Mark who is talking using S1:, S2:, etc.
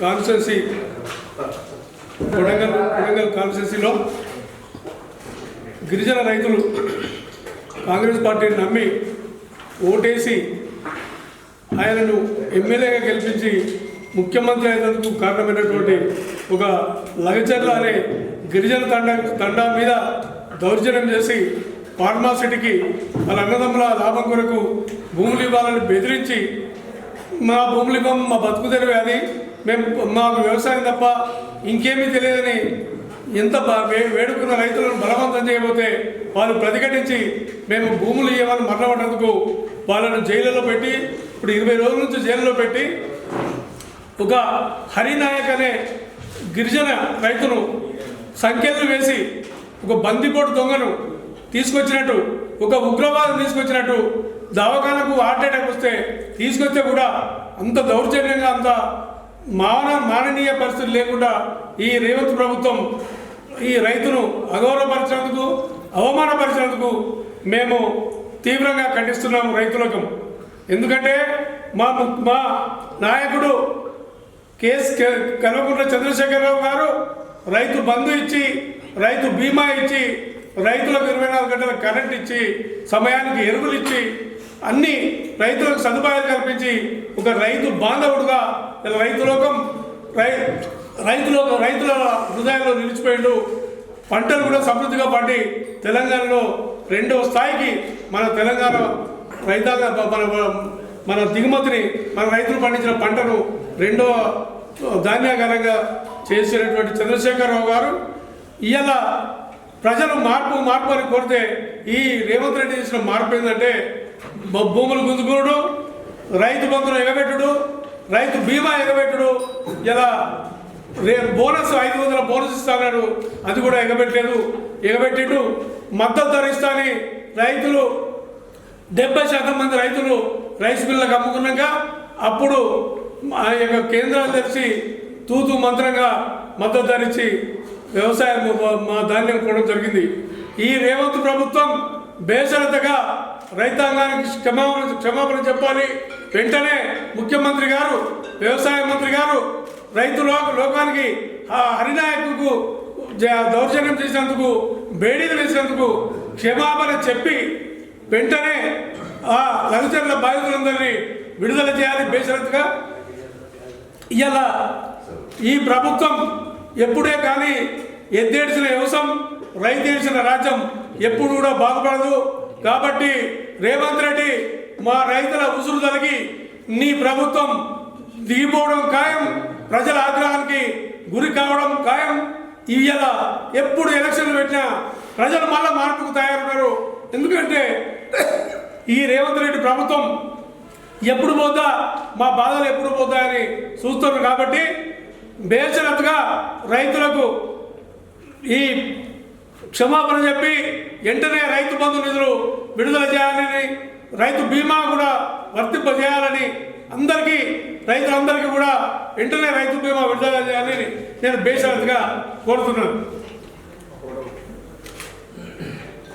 S1: Constituency Kodangal Kodangal కాన్స్టెన్సీలో గిరిజన రైతులు కాంగ్రెస్ పార్టీని నమ్మి ఓటేసి ఆయనను ఎమ్మెల్యేగా గెలిపించి ముఖ్యమంత్రి అయినందుకు కారణమైనటువంటి ఒక లగచర్ల అనే గిరిజన తండ తండా మీద దౌర్జన్యం చేసి ఫార్మాసిటీకి వాళ్ళ అన్నదమ్ముల లాభం కొరకు భూములు ఇవ్వాలని బెదిరించి మా భూములు ఇవ్వం మా బతుకు తెరవే అది. మేము మాకు వ్యవసాయం తప్ప ఇంకేమీ తెలియదని ఎంత వేడుకున్న రైతులను బలవంతం చేయబోతే వాళ్ళు ప్రతిఘటించి మేము భూములు ఇవ్వాలని మరణపడ్డందుకు వాళ్ళను జైలులో పెట్టి ఇప్పుడు ఇరవై రోజుల నుంచి జైల్లో పెట్టి ఒక హరినాయక్ అనే గిరిజన రైతును సంఖ్యలు వేసి ఒక బందిపోటు దొంగను తీసుకొచ్చినట్టు ఒక ఉగ్రవాదం తీసుకొచ్చినట్టు దవాఖానకు హార్ట్ అటాక్ వస్తే తీసుకొస్తే కూడా అంత దౌర్జన్యంగా అంత మాన మాననీయ పరిస్థితి లేకుండా ఈ రేవంత్ ప్రభుత్వం ఈ రైతును అగౌరవపరిచినందుకు అవమానపరిచినందుకు మేము తీవ్రంగా ఖండిస్తున్నాము రైతులకు. ఎందుకంటే మా మా నాయకుడు కేఎస్ కల్వకుంట్ల చంద్రశేఖరరావు గారు రైతు బంధు ఇచ్చి రైతు బీమా ఇచ్చి రైతులకు ఇరవై నాలుగు గంటల కరెంట్ ఇచ్చి సమయానికి ఎరువులు ఇచ్చి అన్ని రైతులకు సదుపాయాలు కల్పించి ఒక రైతు బాంధవుడుగా ఇలా రైతు లోకం రై రైతులో రైతుల హృదయాల్లో నిలిచిపోయిండు. పంటలు కూడా సమృద్ధిగా పండి తెలంగాణలో రెండవ స్థాయికి మన తెలంగాణ రైతాంగ మన మన దిగుమతిని మన రైతులు పండించిన పంటను రెండవ ధాన్యాగారంగా చేసినటువంటి చంద్రశేఖరరావు గారు ఇవాళ ప్రజలు మార్పు మార్పు అని కోరితే ఈ రేవంత్ రెడ్డి చేసిన మార్పు ఏంటంటే భూములు గుంజుకునుడు రైతు బంధును ఎగబెట్టుడు రైతు బీమా ఎగబెట్టుడు ఇలా రే బోనస్ ఐదు వందల బోనస్ ఇస్తానన్నాడు. అది కూడా ఎగబెట్టలేదు. ఎగబెట్టిండు. మద్దతు ధర ఇస్తాని రైతులు డెబ్బై శాతం మంది రైతులు రైస్ మిల్లకు అమ్ముకున్నాక అప్పుడు ఆ యొక్క కేంద్రాలు తెరిచి తూతు మంత్రంగా మద్దతు ధరించి వ్యవసాయం మా- ధాన్యం కొనడం జరిగింది. ఈ రేవంత్ ప్రభుత్వం బేసరతగా రైతాంగానికి క్షమాపణ క్షమాపణ చెప్పాలి. వెంటనే ముఖ్యమంత్రి గారు వ్యవసాయ మంత్రి గారు రైతు లోకానికి ఆ హరినాయకుకు దౌర్జన్యం చేసినందుకు బేడీలు వేసినందుకు క్షమాపణ చెప్పి వెంటనే ఆ లఘుచర్ల బాధితులందరినీ విడుదల చేయాలి బేసినట్టుగా ఇలా ఈ ప్రభుత్వం ఎప్పుడే కానీ ఎద్దేడిసిన వ్యవసాయం రైతేడిసిన రాజ్యం ఎప్పుడు కూడా బాగుపడదు. కాబట్టి రేవంత్ రెడ్డి మా రైతుల ఉసురు తలిగి నీ ప్రభుత్వం దిగిపోవడం ఖాయం ప్రజల ఆగ్రహానికి గురి కావడం ఖాయం. ఇవాళ ఎప్పుడు ఎలక్షన్లు పెట్టినా ప్రజలు మళ్ళా మార్పుకు తయారున్నారు ఎందుకంటే ఈ రేవంత్ రెడ్డి ప్రభుత్వం ఎప్పుడు పోతా మా బాధలు ఎప్పుడు పోతాయని చూస్తున్నారు కాబట్టి బేసరత్తుగా రైతులకు ఈ క్షమాపణ చెప్పి వెంటనే రైతు బంధు నిధులు విడుదల చేయాలని రైతు బీమా కూడా వర్తింపజేయాలని అందరికీ రైతులందరికీ కూడా వెంటనే రైతు బీమా విడుదల చేయాలని నేను బేసరత్తుగా కోరుతున్నాను.